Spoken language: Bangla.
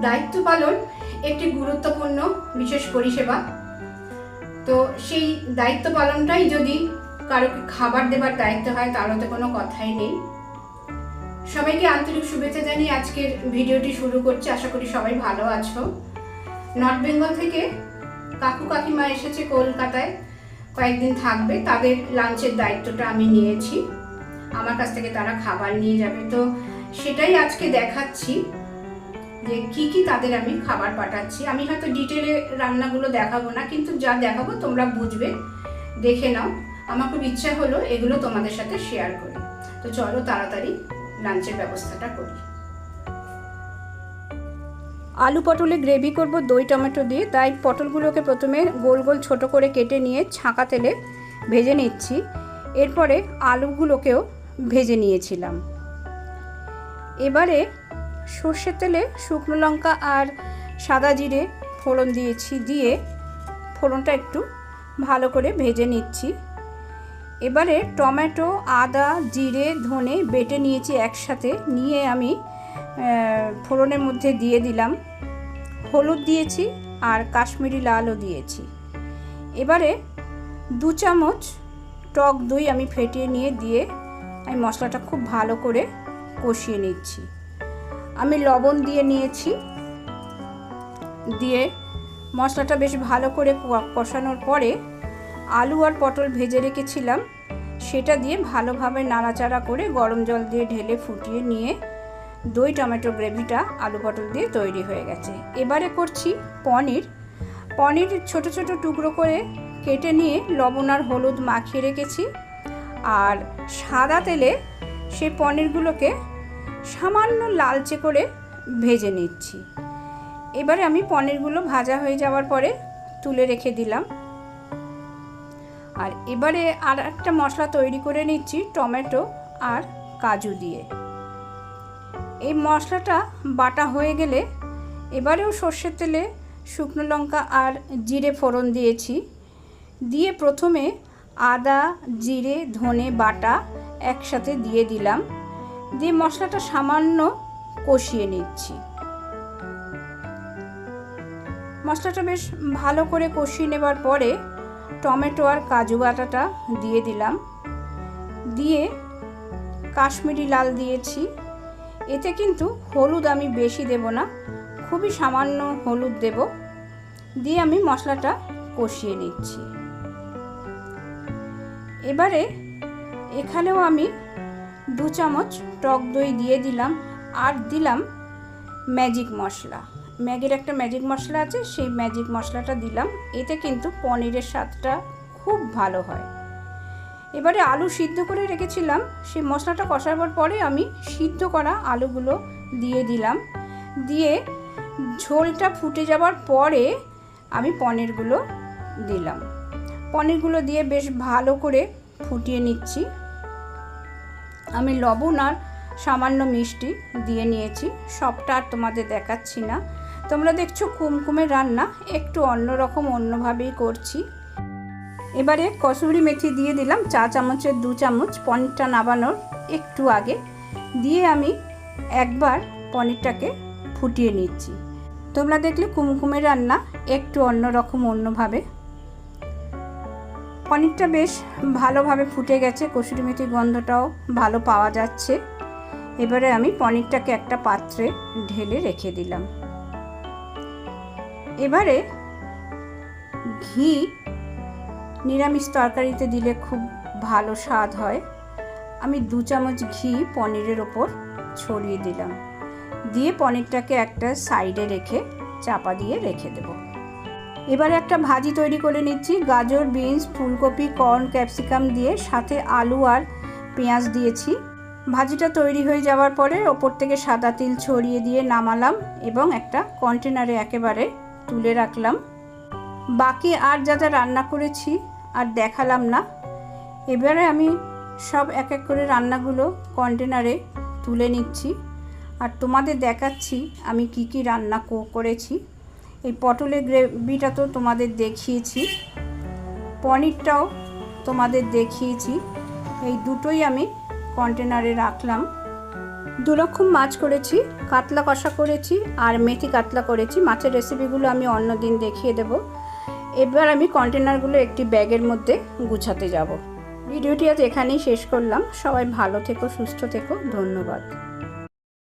দায়িত্ব পালন একটি গুরুত্বপূর্ণ বিশেষ পরিষেবা। তো সেই দায়িত্ব পালনটাই যদি কারোকে খাবার দেবার দায়িত্ব হয়, তারও তো কোনো কথাই নেই। সবাইকে আন্তরিক শুভেচ্ছা জানিয়ে আজকের ভিডিওটি শুরু করছি। আশা করি সবাই ভালো আছো। নর্থ বেঙ্গল থেকে কাকু কাকিমা এসেছে কলকাতায়। কয়েকদিন থাকবে। তাদের লাঞ্চের দায়িত্বটা আমি নিয়েছি। আমার কাছ থেকে তারা খাবার নিয়ে যাবে। তো সেটাই আজকে দেখাচ্ছি। যে কি কি তাদের আমি খাবার পাঠাচ্ছি। আমি হয়তো ডিটেলে রান্নাগুলো দেখাবো না, কিন্তু যা দেখাবো তোমরা বুঝবে, দেখে নাও। আমার খুব ইচ্ছা হলো এগুলো তোমাদের সাথে শেয়ার করি। তো চলো তাড়াতাড়ি লাঞ্চের ব্যবস্থাটা করি। আলু পটলে গ্রেভি করব, দই, টমেটো দিয়ে। তাই পটলগুলোকে প্রথমে গোল গোল ছোট করে কেটে নিয়ে ছাঁকা তেলে ভেজে নিচ্ছি। এরপরে আলুগুলোকেও ভেজে নিয়েছিলাম। এবারে সর্ষের তেলে শুকনো লঙ্কা আর সাদা জিরে ফোড়ন দিয়েছি, দিয়ে ফোড়নটা একটু ভালো করে ভেজে নিচ্ছি। এবারে টমেটো, আদা, জিরে, ধনে বেটে নিয়েছি একসাথে, নিয়ে আমি ফোড়নের মধ্যে দিয়ে দিলাম। হলুদ দিয়েছি আর কাশ্মীরি লালও দিয়েছি। এবারে দু চামচ টক দই আমি ফেটিয়ে নিয়ে দিয়ে আমি মশলাটা খুব ভালো করে কষিয়ে নিচ্ছি। আমি লবণ দিয়ে নিয়েছি। দিয়ে মশলাটা বেশ ভালো করে কষানোর পরে আলু আর পটল ভেজে রেখেছিলাম। সেটা দিয়ে ভালোভাবে নাড়াচাড়া করে গরম জল দিয়ে ঢেলে ফুটিয়ে নিয়ে দই, টমেটো, গ্রেভিটা আলু, পটল দিয়ে তৈরি হয়ে গেছে। এবারে করছি পনির। পনির ছোট ছোট টুকরো করে কেটে নিয়ে লবণ আর হলুদ মাখিয়ে রেখেছি। আর সাদা তেলে সেই পনিরগুলোকে সামান্য লালচে করে ভেজে নিচ্ছি। এবারে আমি পনিরগুলো ভাজা হয়ে যাওয়ার পরে তুলে রেখে দিলাম। আর এবারে আর একটা মশলা তৈরি করে নিচ্ছি, টমেটো আর কাজু দিয়ে। এই মশলাটা বাটা হয়ে গেলে এবারেও সর্ষের তেলে শুকনো লঙ্কা আর জিরে ফোড়ন দিয়েছি। দিয়ে প্রথমে আদা, জিরে, ধনে বাটা একসাথে দিয়ে দিলাম। দিয়ে মশলাটা সামান্য কষিয়ে নিচ্ছি। মশলাটা বেশ ভালো করে কষিয়ে নেবার পরে টমেটো আর কাজু বাটাটা দিয়ে দিলাম। দিয়ে কাশ্মীরি লাল দিয়েছি। এতে কিন্তু হলুদ আমি বেশি দেব না, খুবই সামান্য হলুদ দেব। দিয়ে আমি মশলাটা কষিয়ে নিচ্ছি। এবারে এখানেও আমি দু চামচ টক দই দিয়ে দিলাম আর দিলাম ম্যাজিক মশলা। ম্যাগির একটা ম্যাজিক মশলা আছে, সেই ম্যাজিক মশলাটা দিলাম। এতে কিন্তু পনিরের স্বাদটা খুব ভালো হয়। এবারে আলু সিদ্ধ করে রেখেছিলাম, সেই মশলাটা কষাবার পরে আমি সিদ্ধ করা আলুগুলো দিয়ে দিলাম। দিয়ে ঝোলটা ফুটে যাওয়ার পরে আমি পনিরগুলো দিলাম। পনিরগুলো দিয়ে বেশ ভালো করে ফুটিয়ে নিচ্ছি। আমি লবণ আর সামান্য মিষ্টি দিয়ে নিয়েছি। সবটা আর তোমাদের দেখাচ্ছি না। তোমরা দেখছ কুমকুমের রান্না, একটু অন্যরকম অন্যভাবেই করছি। এবারে কসুরি মেথি দিয়ে দিলাম, চা চামচের দু চামচ পনিরটা নাবানোর একটু আগে। দিয়ে আমি একবার পনিরটাকে ফুটিয়ে নিচ্ছি। তোমরা দেখলে কুমকুমের রান্না, একটু অন্যরকম অন্যভাবে। পনিরটা বেশ ভালোভাবে ফুটে গেছে, কসুরি মেথির গন্ধটাও ভালো পাওয়া যাচ্ছে। এবারে আমি পনিরটাকে একটা পাত্রে ঢেলে রেখে দিলাম। এবারে ঘি নিরামিষ তরকারিতে দিলে খুব ভালো স্বাদ হয়। আমি দু চামচ ঘি পনিরের ওপর ছড়িয়ে দিলাম। দিয়ে পনিরটাকে একটা সাইডে রেখে চাপা দিয়ে রেখে দেব। এবারে একটা ভাজি তৈরি করে নিচ্ছি। গাজর, বিনস, ফুলকপি, কর্ন, ক্যাপসিকাম দিয়ে সাথে আলু আর পেঁয়াজ দিয়েছি। ভাজিটা তৈরি হয়ে যাওয়ার পরে ওপর থেকে সাদা তিল ছড়িয়ে দিয়ে নামালাম এবং একটা কন্টেনারে একেবারে তুলে রাখলাম। বাকি আর যা যা রান্না করেছি আর দেখালাম না, এবারে আমি সব এক এক করে রান্নাগুলো কন্টেনারে তুলে নিচ্ছি। আর তোমাদের দেখাচ্ছি আমি কি কি রান্না করেছি। এই পটলের গ্রেভিটা তো তোমাদের দেখিয়েছি, পনিরটাও তোমাদের দেখিয়েছি। এই দুটোই আমি কন্টেনারে রাখলাম। দু রকম মাছ করেছি, কাতলা কষা করেছি আর মেথি কাতলা করেছি। মাছের রেসিপিগুলো আমি অন্য দিন দেখিয়ে দেব। এবার আমি কন্টেনারগুলো একটি ব্যাগের মধ্যে গুছাতে যাব। ভিডিওটি আজ এখানেই শেষ করলাম। সবাই ভালো থেকো, সুস্থ থেকো। ধন্যবাদ।